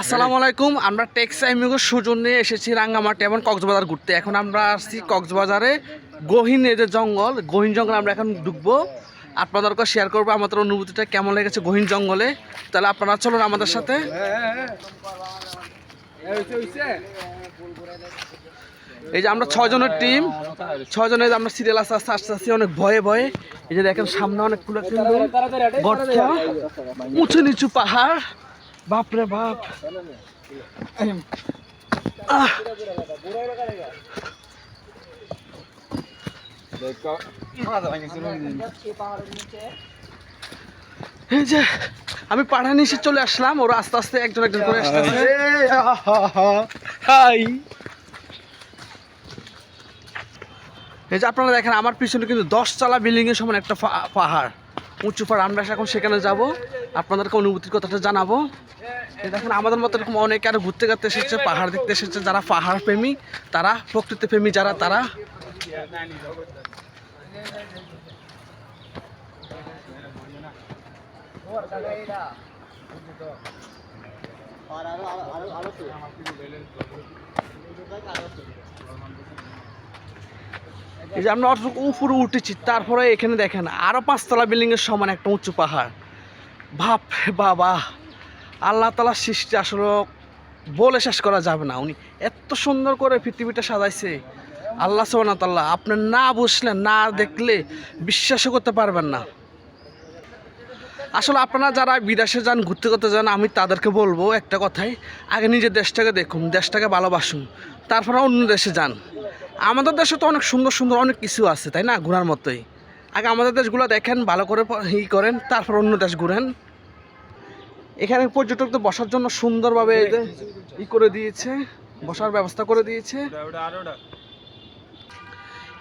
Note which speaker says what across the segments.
Speaker 1: আসসালামু আলাইকুম, আমরা টেক্সাইমিগো সুজন নিয়ে এসেছি রাঙ্গামাটি এবং কক্সবাজার ঘুরতে। এখন আমরা আসছি কক্সবাজারে গহীন এই যে জঙ্গল, গহীন জঙ্গল আমরা এখন ঢুকবো। আপনাদেরকে শেয়ার করব আমাদের অনুভূতিটা কেমন লেগেছে গহীন জঙ্গলে। তাহলে আপনারা চলুন আমাদের সাথে। এই যে আমরা ছজনের টিম ছজনের আমরা সিরিয়াল আস্তে আস্তে আস্তে আস্তে অনেক ভয়ে ভয়ে। এই যে দেখেন সামনে অনেক কিন্তু গর্ত, উঁচু নিচু পাহাড়। বাপরে বাপ। আহ! এই যে আমি পাড়া নিচে চলে আসলাম ওরা আস্তে আস্তে একজন একজন করে আসতেছে। হাই। এই যে আপনারা দেখেন আমার পিছনে কিন্তু দশ চালা বিল্ডিং এর সমান একটা পাহাড়। উঁচু পাহাড় আমরা এখন সেখানে যাব। আপনাদেরকে অনুভূতির কথাটা জানাব। দেখেন, আমাদের মতো এরকম অনেকে আরও ঘুরতে ঘুরতে এসেছে, পাহাড় দেখতে এসেছে, যারা পাহাড় প্রেমী, তারা প্রকৃতি প্রেমী যারা, তারা। এই যে আমরা অতটুকু উপরে উঠেছি, তারপরে এখানে দেখেন আরও পাঁচতলা বিল্ডিংয়ের সমান একটা উঁচু পাহাড়। রে বাবা, আল্লাহ তালা সৃষ্টি আসলে বলে শেষ করা যাবে না। উনি এত সুন্দর করে পৃথিবীটা সাজাইছে। আল্লাহ সোহানা তাল্লাহ আপনি না বুঝলে, না দেখলে বিশ্বাসও করতে পারবেন না। আসলে আপনারা যারা বিদেশে যান, ঘুরতে করতে যান, আমি তাদেরকে বলব একটা কথাই, আগে নিজের দেশটাকে দেখুন, দেশটাকে ভালোবাসুন, তারপরে অন্য দেশে যান। আমাদের দেশে তো অনেক সুন্দর সুন্দর অনেক কিছু আছে, তাই না? ঘোরার মতোই। আগে আমাদের দেশগুলো দেখেন, ভালো করে ই করেন, তারপর অন্য দেশ ঘুরেন। এখানে পর্যটকদের বসার জন্য সুন্দরভাবে ই করে দিয়েছে, বসার ব্যবস্থা করে দিয়েছে।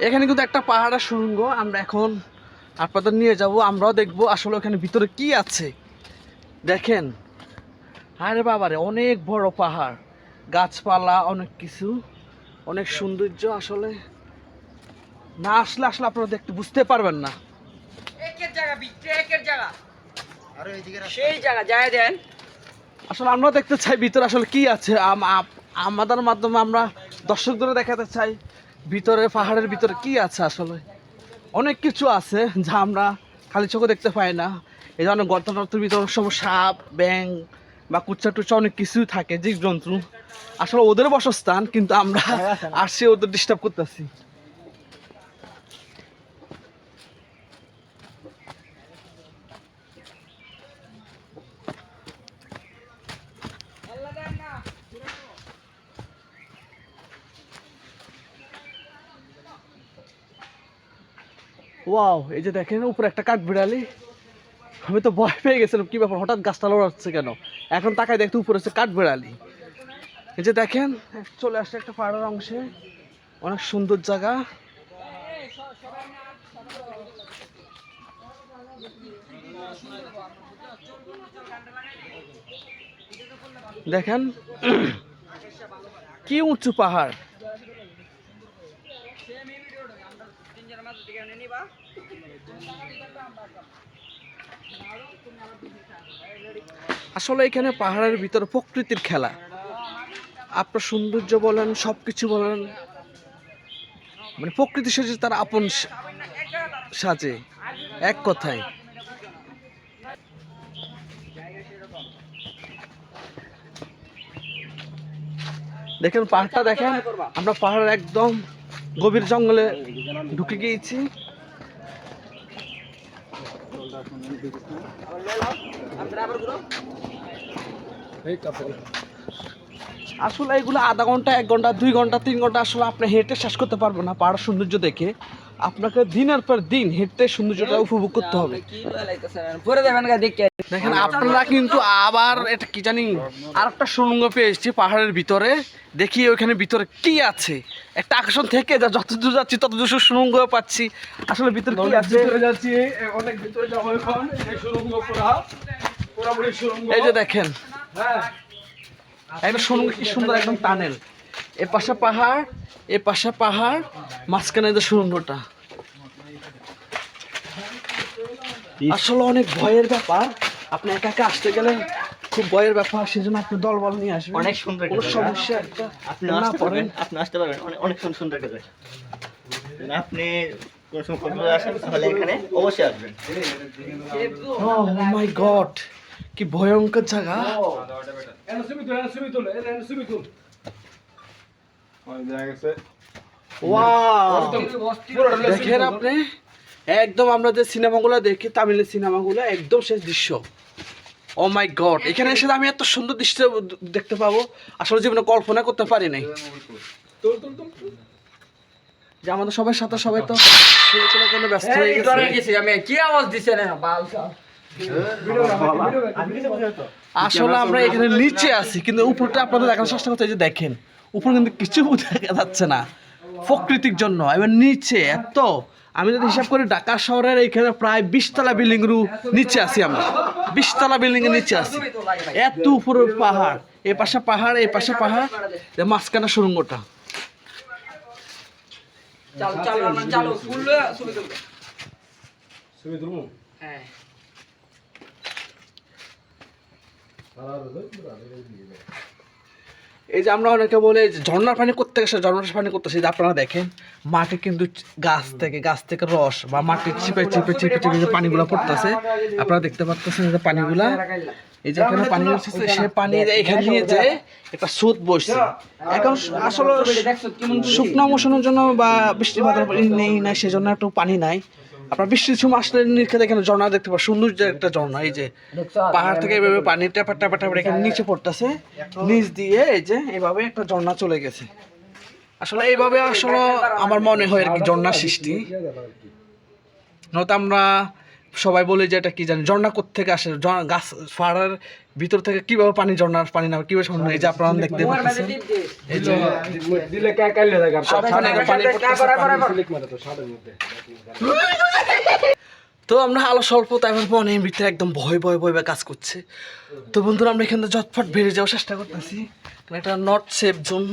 Speaker 1: এখানে কিন্তু একটা পাহাড়ের সুরঙ্গ আমরা এখন আপনাদের নিয়ে যাব, আমরাও দেখব আসলে ওখানে ভিতরে কি আছে। দেখেন, আরে বাবারে, অনেক বড় পাহাড়, গাছপালা, অনেক কিছু। অনেক সৌন্দর্য আসলে। না আসলে আসলে আপনারা দেখতে বুঝতে পারবেন না।
Speaker 2: একের জায়গা বিট্রে একের জায়গা। সেই জায়গা যায় দেন।
Speaker 1: আসলে আমরা দেখতে চাই ভিতরে আসলে কি আছে। আম- আপ- আমাদের মাধ্যমে আমরা দর্শকদের দেখাতে চাই ভিতরে পাহাড়ের ভিতরে কি আছে আসলে। অনেক কিছু আছে যা আমরা খালি চোখে দেখতে পাই না। এই ধরনের গর্ত টর্তের ভিতরে সময় সাপ ব্যাং বা কুচ্চা টুচ্চা অনেক কিছুই থাকে জীবজন্তু। আসলে ওদের বসস্থান কিন্তু আমরা আসছি ওদের ডিস্টার্ব করতেছি। ওয়াও এই যে দেখেন উপরে একটা কাঠ বিড়ালি আমি তো ভয় পেয়ে গেছিলাম, কি ব্যাপার, হঠাৎ গাছটা লড়াচ্ছে কেন? এখন তাকায় দেখতে উপরে হচ্ছে কাঠ বিড়ালি এই যে দেখেন, চলে আসছে একটা পাহাড়ের অংশে। অনেক সুন্দর জায়গা। দেখেন, কি উঁচু পাহাড়। আসলে এখানে পাহাড়ের ভিতরে প্রকৃতির খেলা। আপনার সৌন্দর্য বলেন সব কিছু বলেন মানে প্রকৃতি সাজে তার আপন সাজে, এক কথায়। দেখেন পাহাড়টা দেখেন, আমরা পাহাড়ের একদম গভীর জঙ্গলে ঢুকে গিয়েছি। আসলে এগুলো আধা ঘণ্টা, এক ঘণ্টা, দুই ঘণ্টা, তিন ঘণ্টা আসলে আপনি হেঁটে শেষ করতে পারবেন না পাহাড় সৌন্দর্য দেখে। আপনাকে দিনের পর দিন হেঁটে সৌন্দর্যটা উপভোগ করতে হবে। দেখেন আপনারা কিন্তু আবার এটা কি জানি আর একটা সুরঙ্গ পেয়ে এসেছি পাহাড়ের ভিতরে। দেখি ওইখানে ভিতরে কি আছে। একটা আকর্ষণ থেকে যা যত দূর যাচ্ছি তত দূর সুরঙ্গ পাচ্ছি। আসলে ভিতরে কি আছে?
Speaker 3: যাচ্ছি অনেক ভিতরে যাব এখন। এই সুরঙ্গ
Speaker 1: এই যে দেখেন।
Speaker 3: হ্যাঁ।
Speaker 1: একটা সুরঙ্গ কি সুন্দর একদম টানেল। এ পাশে পাহাড় এ পাশে পাহাড় মাঝখানে যে সুরঙ্গটা। আসলে অনেক ভয়ের ব্যাপার। আপনি একা একা আসতে গেলে খুব ভয়ের ব্যাপার সেজন্য আপনি দল বল নিয়ে আসবেন।
Speaker 4: অনেক সুন্দর
Speaker 1: কোনো সমস্যা একটা
Speaker 4: আপনি
Speaker 1: না
Speaker 4: আসতে
Speaker 1: পড়েন
Speaker 4: পারবেন আপনি আসতে পারবেন। অনেক অনেক সুন্দর সুন্দর একটা আপনি কোন সময় কক্সবাজার আসেন তাহলে এখানে অবশ্যই আসবেন।
Speaker 1: ও মাই গড কি ভয়ঙ্কর জায়গা। দেখেন আপনি? একদম আমরা যে সিনেমাগুলো দেখি তামিলের সিনেমাগুলো একদম শেষ দৃশ্য। ও মাই গড এখানে এসে আমি এত সুন্দর দৃশ্য দেখতে পাবো আসলে জীবনে কল্পনা করতে পারি নাই। যে আমাদের সবার সাথে সবাই তো ব্যস্ত হয়ে গেছে।
Speaker 2: আমি। কি আওয়াজ দিছে না
Speaker 1: আসলে আমরা এখানে নিচে আছি কিন্তু উপরটা আপনাদের দেখানোর চেষ্টা করতে যে দেখেন। উপরে কিন্তু কিছু দেখা যাচ্ছে না প্রকৃতির জন্য এবার নিচে এত আমি যদি হিসাব করি ঢাকা শহরের এইখানে প্রায় বিশতলা বিল্ডিং রু নিচে আছি আমরা বিশতলা বিল্ডিং এর নিচে আছি এত উপরে পাহাড় এ পাশে পাহাড় এই পাশে পাহাড় যে মাঝখানে সুরঙ্গটা
Speaker 2: চালু চালু আমরা ফুল ছবি তুলবে
Speaker 3: ছবি তুলবো
Speaker 2: হ্যাঁ
Speaker 1: এই যে আমরা অনেকে বলে যে ঝর্ণার পানি করতে গেছে ঝর্ণার পানি করতেছি যে আপনারা দেখেন মাটি কিন্তু গাছ থেকে গাছ থেকে রস বা মাটি চিপে চিপে চিপে চিপে যে পানিগুলো পড়তেছে, আপনারা দেখতে পাচ্ছেন যে পানিগুলা, এই যে এখানে পানি উঠছে সে পানি এখানে নিয়ে যে একটা স্রোত বসছে এখন আসলে শুকনো মৌসুমের জন্য বা বৃষ্টিপাতের নেই না সেজন্য একটু পানি নাই। আপনার বৃষ্টির সময় আসলে নির্খাতে এখানে ঝর্ণা দেখতে পাবেন সুন্দর যে একটা ঝর্ণা, এই যে পাহাড় থেকে এভাবে পানি ট্যাপার টেপা টেপা এখানে নিচে পড়তেছে, নিচ দিয়ে এই যে এভাবে একটা ঝর্ণা চলে গেছে। আসলে এইভাবে আসলে আমার মনে হয় আর কি ঝর্ণার সৃষ্টি। নয়তো আমরা সবাই বলে যে এটা কি জানি ঝর্ণা থেকে আসে? গাছ পাহাড়ের ভিতর থেকে কীভাবে পানি ঝর্ণার পানি না কীভাবে ঝর্ণা এই যে আপনারা দেখতে পাচ্ছেন।
Speaker 2: মাঝে টিপ দে
Speaker 1: এই যে
Speaker 3: দিলে কা কাইলে দেখা
Speaker 1: পানি পড়তেছে, পানি
Speaker 3: সিলিক মারে তো
Speaker 1: আমরা আলো স্বল্পতা এবং মনের ভিতরে একদম ভয় ভয় ভয় কাজ করছে। তো বন্ধুরা আমরা এখান থেকে ঝটফট বেরিয়ে যাওয়ার চেষ্টা করতেছি। এটা নট সেফ জোন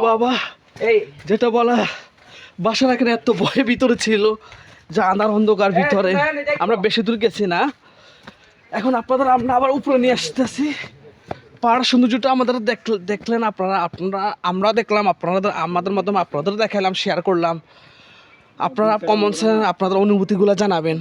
Speaker 1: বাবা
Speaker 2: এই।
Speaker 1: যেটা বলা বাসার এখানে এত ভয়ের ভিতরে ছিল যা আন্ধার অন্ধকার ভিতরে। আমরা বেশি দূর গেছি না। এখন আপনাদের আমরা আবার উপরে নিয়ে আসতেছি। পাহাড় সৌন্দর্যটা আমাদের দেখ- দেখলেন আপনারা আপনারা আমরা দেখলাম আপনাদের আমাদের মাধ্যমে আপনাদের দেখালাম শেয়ার করলাম। আপনারা কমন সেন্স আপনাদের অনুভূতিগুলো জানাবেন।